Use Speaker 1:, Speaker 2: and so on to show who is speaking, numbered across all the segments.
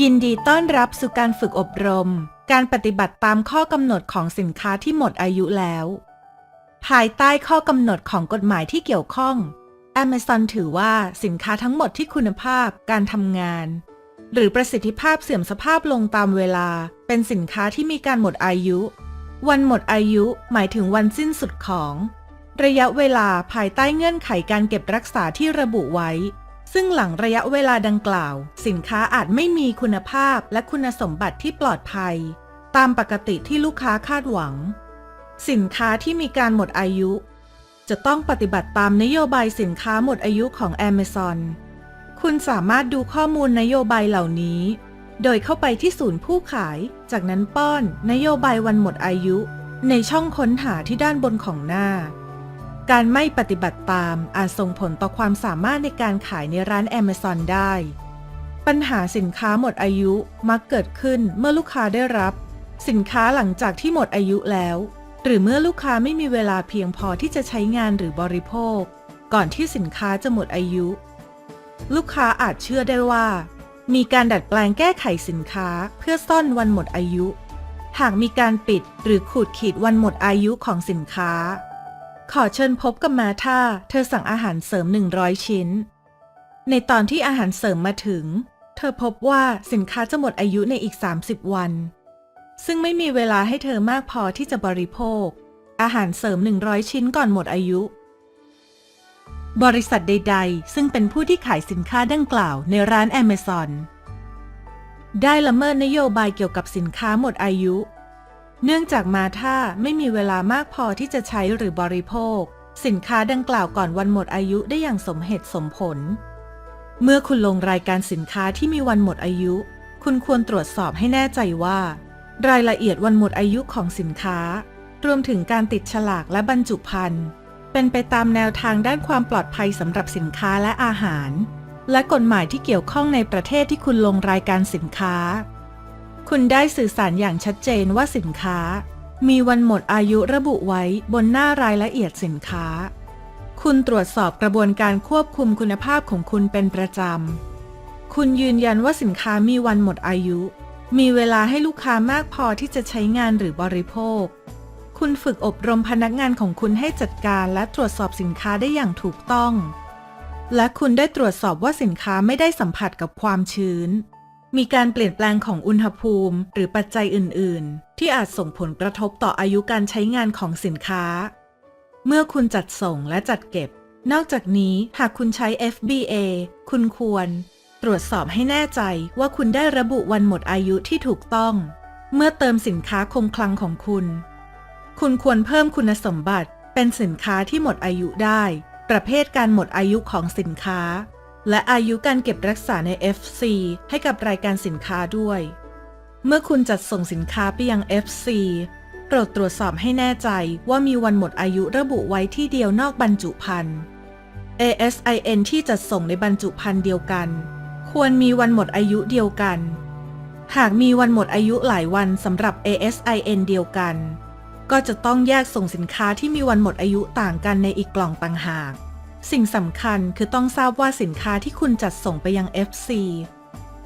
Speaker 1: ยินดีต้อนรับสู่การฝึกอบรม การปฏิบัติตามข้อกำหนดของสินค้าที่หมดอายุแล้ว ภายใต้ข้อกำหนดของกฎหมายที่เกี่ยวข้อง Amazon ถือว่าสินค้าทั้งหมดที่คุณภาพ การทำงาน หรือประสิทธิภาพเสื่อมสภาพลงตามเวลา เป็นสินค้าที่มีการหมดอายุ วันหมดอายุหมายถึงวันสิ้นสุดของ ระยะเวลาภายใต้เงื่อนไขการเก็บรักษาที่ระบุไว้ ซึ่งหลังระยะเวลาดังกล่าว สินค้าอาจไม่มีคุณภาพและคุณสมบัติที่ปลอดภัย ตามปกติที่ลูกค้าคาดหวัง สินค้าที่มีการหมดอายุ จะต้องปฏิบัติตามนโยบายสินค้าหมดอายุของ Amazon คุณสามารถดูข้อมูลนโยบายเหล่านี้ โดยเข้าไปที่ศูนย์ผู้ขาย จากนั้นป้อนนโยบายวันหมดอายุ ในช่องค้นหาที่ด้านบนของหน้า การไม่ปฏิบัติตามอาจส่งผลต่อความสามารถในการขายในร้าน Amazon ได้ ปัญหาสินค้าหมดอายุมักเกิดขึ้นเมื่อลูกค้าได้รับ สินค้าหลังจากที่หมดอายุแล้ว หรือเมื่อลูกค้าไม่มีเวลาเพียงพอที่จะใช้งานหรือบริโภค ก่อนที่สินค้าจะหมดอายุ ลูกค้าอาจเชื่อได้ว่า มีการดัดแปลงแก้ไขสินค้าเพื่อซ่อนวันหมดอายุ หากมีการปิดหรือขูดขีดวันหมดอายุของสินค้า ขอเชิญพบกับมาธาเธอสั่งอาหารเสริม100ชิ้น ในตอนที่อาหารเสริมมาถึง เธอพบว่าสินค้าจะหมดอายุในอีก 30 วัน ซึ่งไม่มีเวลาให้เธอมากพอที่จะบริโภค อาหารเสริม 100 ชิ้นก่อนหมดอายุ บริษัทใด ๆ ซึ่งเป็นผู้ที่ขายสินค้าดังกล่าวในร้าน Amazon ได้ละเมิดนโยบายเกี่ยวกับสินค้าหมดอายุ เนื่องจากมาธาไม่มีเวลามากพอที่จะใช้หรือบริโภค สินค้าดังกล่าวก่อนวันหมดอายุได้อย่างสมเหตุสมผล เมื่อคุณลงรายการสินค้าที่มีวันหมดอายุ คุณควรตรวจสอบให้แน่ใจว่า รายละเอียดวันหมดอายุของสินค้า รวมถึงการติดฉลากและบรรจุภัณฑ์เป็นไปตามแนวทางด้านความปลอดภัยสำหรับสินค้าและอาหาร และกฎหมายที่เกี่ยวข้องในประเทศที่คุณลงรายการสินค้า คุณได้สื่อสารอย่างชัดเจนว่าสินค้า มีวันหมดอายุระบุไว้บนหน้ารายละเอียดสินค้า คุณตรวจสอบกระบวนการควบคุมคุณภาพของคุณเป็นประจำ คุณยืนยันว่าสินค้ามีวันหมดอายุ มีเวลาให้ลูกค้ามากพอที่จะใช้งานหรือบริโภค คุณฝึกอบรมพนักงานของคุณให้จัดการและตรวจสอบสินค้าได้อย่างถูกต้อง และคุณได้ตรวจสอบว่าสินค้าไม่ได้สัมผัสกับความชื้น มีการเปลี่ยนแปลงของอุณหภูมิ หรือปัจจัยอื่น ๆ ที่อาจส่งผลกระทบต่ออายุการใช้งานของสินค้า เมื่อคุณจัดส่งและจัดเก็บ นอกจากนี้หากคุณใช้ FBA คุณควร ตรวจสอบให้แน่ใจว่าคุณได้ระบุวันหมดอายุที่ถูกต้อง เมื่อเติมสินค้าคงคลังของคุณ คุณควรเพิ่มคุณสมบัติ เป็นสินค้าที่หมดอายุได้ ประเภทการหมดอายุของสินค้า และอายุการเก็บรักษาใน FC ให้กับรายการสินค้าด้วย เมื่อคุณจัดส่งสินค้าไปยัง FC โปรดตรวจสอบให้แน่ใจว่ามีวันหมดอายุระบุไว้ที่เดียวนอกบรรจุภัณฑ์ ASIN ที่จัดส่งในบรรจุภัณฑ์เดียวกัน ควรมีวันหมดอายุเดียวกัน หากมีวันหมดอายุหลายวันสำหรับ ASIN เดียวกัน ก็จะต้องแยกส่งสินค้าที่มีวันหมดอายุต่างกันในอีกกล่องต่างหาก สิ่งสำคัญคือต้องทราบว่าสินค้าที่คุณจัดส่งไปยัง FC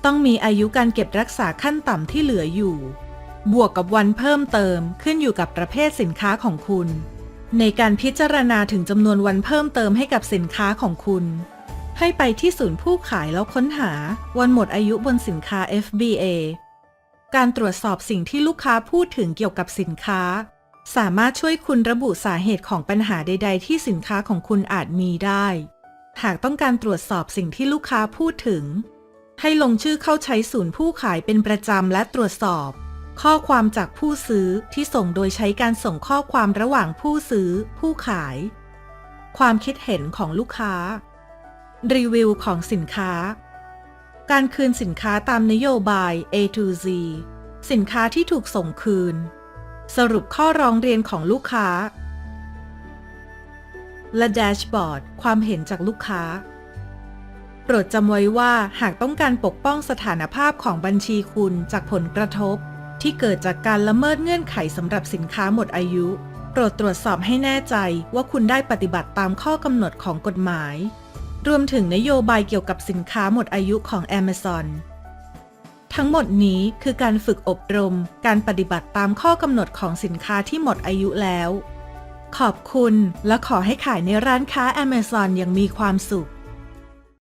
Speaker 1: ต้องมีอายุการเก็บรักษาขั้นต่ำที่เหลืออยู่ บวกกับวันเพิ่มเติมขึ้นอยู่กับประเภทสินค้าของคุณ ในการพิจารณาถึงจำนวนวันเพิ่มเติมให้กับสินค้าของคุณ ให้ไปที่ศูนย์ผู้ขายแล้วค้นหาวันหมดอายุบนสินค้า FBA การตรวจสอบสิ่งที่ลูกค้าพูดถึงเกี่ยวกับสินค้า สามารถช่วยคุณระบุสาเหตุของปัญหาใด ๆ ที่สินค้าของคุณอาจมีได้ หากต้องการตรวจสอบสิ่งที่ลูกค้าพูดถึง ให้ลงชื่อเข้าใช้ศูนย์ผู้ขายเป็นประจำและตรวจสอบ ข้อความจากผู้ซื้อที่ส่งโดยใช้การส่งข้อความระหว่างผู้ซื้อ ผู้ขาย ความคิดเห็นของลูกค้า รีวิวของสินค้า การคืนสินค้าตามนโยบาย A to Z สินค้าที่ถูกส่งคืน สรุปข้อร้องเรียนของลูกค้า และแดชบอร์ดความเห็นจากลูกค้า โปรดจำไว้ว่าหากต้องการปกป้องสถานภาพของบัญชีคุณจากผลกระทบ ที่เกิดจากการละเมิดเงื่อนไขสำหรับสินค้าหมดอายุ โปรดตรวจสอบให้แน่ใจว่าคุณได้ปฏิบัติตามข้อกำหนดของกฎหมาย รวมถึงนโยบายเกี่ยวกับสินค้าหมดอายุของ Amazon ทั้งหมดนี้คือการฝึกอบรม การปฏิบัติตามข้อกำหนดของสินค้าที่หมดอายุแล้ว ขอบคุณและขอให้ขายในร้านค้า Amazon อย่างมีความสุข